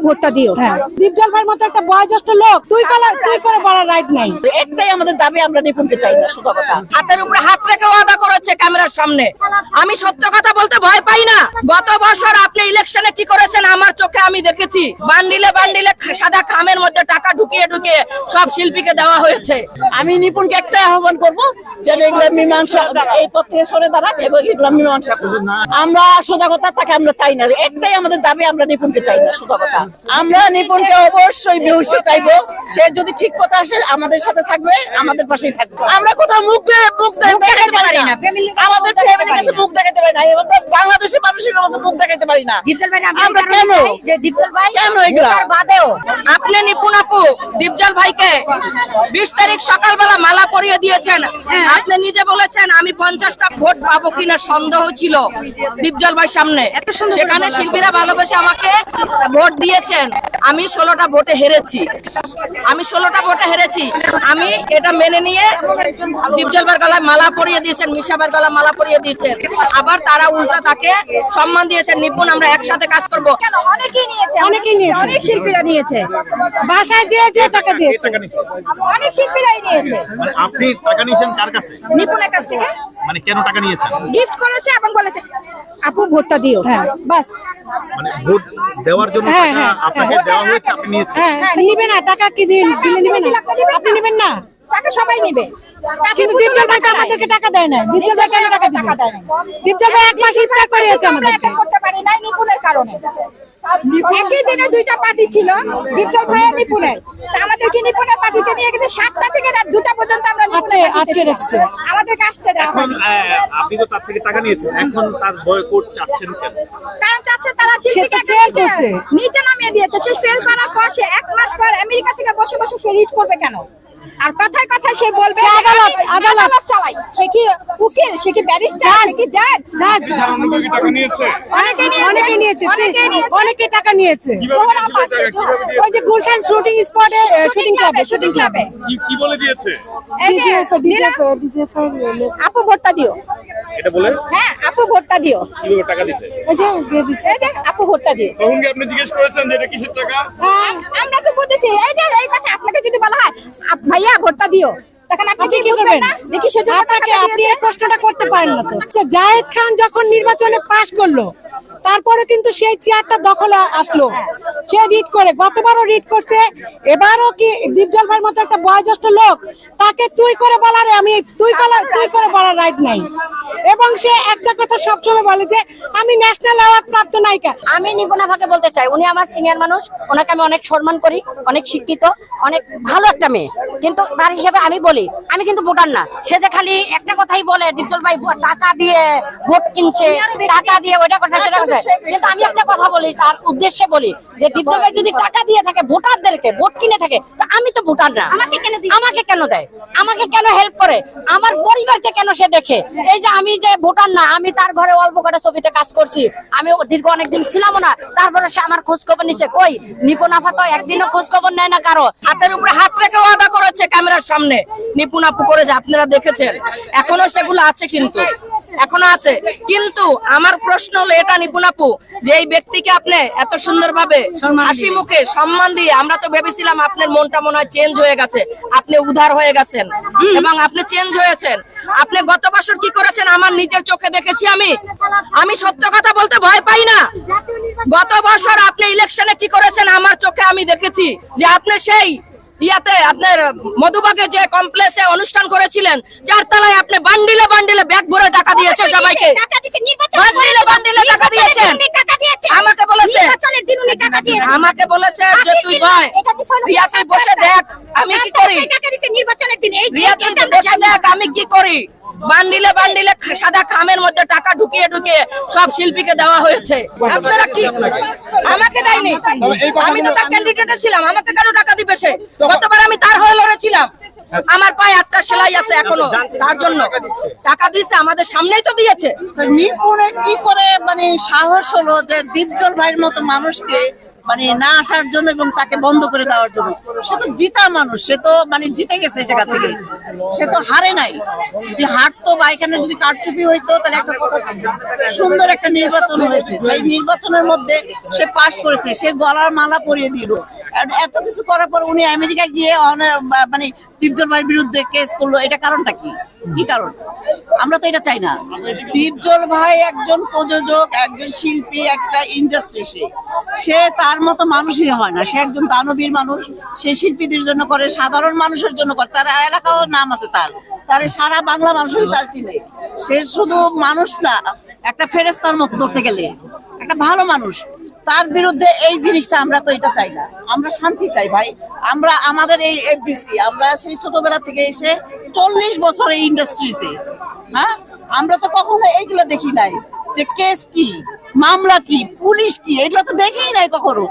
ভোটটা দিও। হ্যাঁ। দীপজল ভাইয়ের মতো একটা বয়োজ্যেষ্ঠ লোক তুই তুই করে বলার রাইট নাই। একটাই আমাদের দাবি আমরা নিপুণকে চাই না সোজা কথা। হাতের উপরে হাত রেখে ওয়াদা করেছে ক্যামেরার সামনে। আমি সত্য কথা বলতে ভয় পাই না। গত বছর আপনি ইলেকশনে কি করেছেন আমার চোখে আমি দেখেছি। বান্ডিলে বান্ডিলে সাদা খামের মধ্যে টাকা ঢুকিয়ে ঢুকিয়ে সব শিল্পীকে দেওয়া হয়েছে। আমি নিপুণকে একটাই আহ্বান করব যেন এগুলো মীমাংসা এই পথ সরে দাঁড়ান এবং এগুলো মীমাংসা করুন আমরা তাকে আমরা চাই না। একটাই আমাদের দাবি আমরা নিপুণকে চাই না আমরা নিপুণকে অবশ্যই বিহুষ্ট চাইব। সে যদি ঠিক কথা আসে আমাদের সাথে থাকবে আমাদের পাশেই থাকবে। আমরা কোথাও মুখ দিয়ে মুখ দিয়ে দেখাতে পারি না। আমাদের ফ্যামিলির কাছে মুখ দেখাতে পারি না বাংলাদেশের মানুষের কাছে মুখ দেখাতে পারি না। আমরা কেন? কেন এগুলা? আপনি নিপুণ আপু দীপজল ভাইকে বিশ তারিখ সকালবেলা মালা পরিয়ে দিয়েছেন। আপনি নিজে বলেছেন আমি পঞ্চাশটা ভোট পাবো কিনা সন্দেহ ছিল দীপজল ভাই সামনে। সেখানে শিল্পীরা ভালোবেসে আমাকে ভোট দিয়েছেন। আমি ষোলোটা ভোটে হেরেছি। আমি ষোলোটা ভোটে হেরেছি। আমি এটা মেনে নিয়ে দীপজল ভাইয়ের গলায় মালা পরিয়ে দিয়েছেন মিশাবার গলায় মালা পরিয়ে দিয়েছেন। আবার তারা উল্টা তাকে সম্মান দিয়েছেন নিপুণ আমরা একসাথে কাজ করব। অনেকেই নিয়েছে অনেকেই নিয়েছে। অনেক শিল্পীরা নিয়েছে। বাসায় যে যে টাকা দিয়েছে। অনেক শিল্পীরাই নিয়েছে। মানে আপনি টাকা নিয়েছেন কার কাছে? নিপুণের কাছ থেকে? মানে কেন টাকা নিয়েছেন গিফট করেছে এবং বলেছে আপু ভোটটা দিও। হ্যাঁ বাস। মানে ভোট দেওয়ার জন্য হ্যাঁ, টাকা হ্যাঁ, আপনাকে হ্যাঁ। দেওয়া হয়েছে আপনি নিয়েছেন। হ্যাঁ তো না? টাকা কি দিন দিলে নিবে না? আপনি নিবেন না? টাকা সবাই নিবে। কিন্তু দীপজল ভাই তো আমাদেরকে টাকা দেয় না দীপজল ভাই কেন টাকা দিবে? দীপজল ভাই এক মাস ইফতার করিয়েছে আমাদেরকে। করতে পারি নাই নিপুণের কারণে। একই দিনে দুইটা পার্টি ছিল। বিজ্জল ভাই আর নিপুণের। তা আমাদেরকে নিপুণের পার্টিতে নিয়ে গেছে সাতটা থেকে রাত দুটা পর্যন্ত আমরা আটকে- রাখছে। আমাদেরকে আসতে দেওয়া এখন আপনি তো তার থেকে টাকা নিয়েছেন এখন তার বয়কট চাচ্ছেন কেন? কারণ চাচ্ছে তারা শিল্পীকে নিচে- করছে। নিচে নামিয়ে দিয়েছে। সে ফেল করার পর সে এক মাস পর আমেরিকা থেকে বসে বসে সে রিড করবে কেন? আর কথায় কথায় সে বলবে আদালত, আদালত। আদালত চালাই। সে কি উকিল? সে কি ব্যারিস্টার? সে কি জাজ? জাজ। অনেকে নিয়েছে? অনেকে নিয়েছে অনেকে নিয়েছে অনেকে টাকা নিয়েছে। ওই যে গুলশান শুটিং স্পটে শুটিং ক্লাবে শুটিং ক্লাবে। কি কি বলে দিয়েছে? ডিজে ডিজে ডিজে আপু ভোটটা দিও। এটা বলে? হ্যাঁ আপু ভোটটা দিও। কীভাবে টাকা দিছে? এই যে দিয়ে দিছে এই যে আপু ভোটটা দিও। তখন কি আপনি জিজ্ঞেস করেছেন যে এটা কিসের টাকা? আম- আমরা তো বুঝেছি এই যে এই কথা আপনাকে যদি বলা হয় আপ- ভাইয়া ভোটটা দিও। তখন আপনি কি কি বুঝবেন করবেন? যে কিসের জন্য আপনাকে আপনি এই প্রশ্নটা করতে পারেন না তো। আচ্ছা, জায়েদ খান যখন নির্বাচনে পাশ করল তারপরে কিন্তু সেই চেয়ারটা দখলে আসলো। সে রিড করে, গতবারও রিড করছে, এবারও কি দীপজল ভাইয়ের মতো একটা বয়োজ্যেষ্ঠ লোক, তাকে তুই করে বলার আমি তুই তুই করে বলার রাইট নাই। এবং সে একটা কথা সবসময় বলে যে, আমি ন্যাশনাল অ্যাওয়ার্ড প্রাপ্ত নায়িকা। আমি নিপুণাভাকে বলতে চাই, উনি আমার সিনিয়র মানুষ, ওনাকে আমি অনেক সম্মান করি, অনেক শিক্ষিত, অনেক ভালো একটা মেয়ে। কিন্তু তার হিসেবে আমি বলি, আমি কিন্তু ভোটার না। সে যে খালি একটা কথাই বলে, দীপজল ভাই টাকা দিয়ে ভোট কিনছে, টাকা দিয়ে ওইটা করছে কিন্তু আমি একটা কথা বলি তার উদ্দেশ্যে বলি যে ভাই যদি টাকা দিয়ে থাকে ভোটারদেরকে ভোট কিনে থাকে তো আমি তো ভোটার না। আমাকে কেন আমাকে কেন দেয়? আমাকে কেন হেল্প করে? আমার পরিবারকে কেন সে দেখে? এই যে আমি যে ভোটার না আমি তার ঘরে অল্প কটা ছবিতে কাজ করছি আমি দীর্ঘ অনেকদিন ছিলাম না তারপরে সে আমার খোঁজ খবর নিচ্ছে কই? নিপুণ আফা তো একদিনও খোঁজ খবর নেয় না কারও। হাতের উপরে হাত রেখে ওয়াদা করেছে ক্যামেরার সামনে। আপু করেছে আপনারা দেখেছেন। এখনও সেগুলো আছে কিন্তু। এখনও আছে। কিন্তু আমার প্রশ্ন হলো এটা নিপুণ আপু যে এই ব্যক্তিকে আপনি এত সুন্দরভাবে হাসি মুখে সম্মান দিয়ে আমরা তো ভেবেছিলাম আপনার মনটা মনে হয় চেঞ্জ হয়ে গেছে আপনি উধার হয়ে গেছেন এবং আপনি চেঞ্জ হয়েছেন। আপনি গত বছর কি করেছেন? আমার নিজের চোখে দেখেছি আমি। আমি সত্য কথা বলতে ভয় পাই না। গত বছর আপনি ইলেকশনে কি করেছেন? আমার চোখে আমি দেখেছি যে আপনি সেই ইয়াতে আপনার মধুবাগে যে কমপ্লেক্সে অনুষ্ঠান করেছিলেন চারতলায় আপনি বান্ডিলে আমাকে বলেছে যে তুই ভাই রিয়া তুই বসে দেখ আমি কি করি? নির্বাচনের দিন। রিয়া তুই বসে দেখ আমি কি করি? বান্ডিলে বান্ডিলে সাদা খামের মধ্যে টাকা ঢুকিয়ে ঢুকিয়ে সব শিল্পীকে দেওয়া হয়েছে। আপনারা কি আমাকে দেয়নি? আমি তো তার ক্যান্ডিডেট ছিলাম আমাকে কেন টাকা দিবে সে? গতবার আমি তার হয়ে লড়েছিলাম। আমার পায়ে আটটা সেলাই আছে এখনও তার জন্য। টাকা দিয়েছে আমাদের সামনেই তো দিয়েছে। নিপুণের কি করে মানে সাহস হলো যে দীপজল ভাইয়ের মতো মানুষকে মানে না আসার জন্য এবং তাকে বন্ধ করে দেওয়ার জন্য। সে তো জিতা মানুষ, সে তো মানে জিতে গেছে এই জায়গা থেকে। সে তো হারে নাই। যদি হারতো বা এখানে যদি কারচুপি হইতো, তাহলে একটা কথা ছিল। সুন্দর একটা নির্বাচন হয়েছে। সেই নির্বাচনের মধ্যে সে পাশ করেছে। সে গলার মালা পরিয়ে দিল। এত কিছু করার পর উনি আমেরিকা গিয়ে মানে দীপজল ভাইয়ের বিরুদ্ধে কেস করল। এটা কারণটা কি? কি কারণ? আমরা তো এটা চাই না। দীপজল ভাই একজন প্রযোজক, একজন শিল্পী, একটা ইন্ডাস্ট্রি সে। সে তার মতো মানুষই হয় না। সে একজন দানবীর মানুষ। সে শিল্পীদের জন্য করে, সাধারণ মানুষের জন্য করে। তার এলাকাও নাম আছে তার। তার সারা বাংলা মানুষই তার চিনে। সে শুধু মানুষ না, একটা ফেরেস্তার মতো ধরতে গেলে। একটা ভালো মানুষ। তার বিরুদ্ধে এই জিনিসটা আমরা তো এটা চাই না। আমরা শান্তি চাই ভাই। আমরা, আমাদের এই এফবিসি আমরা সেই ছোটবেলা থেকে এসে চল্লিশ বছর এই ইন্ডাস্ট্রিতে হ্যাঁ? আমরা তো কখনো এইগুলো দেখি নাই যে কেস কি, মামলা কি, পুলিশ কি, এগুলো তো দেখেই নাই কখনো।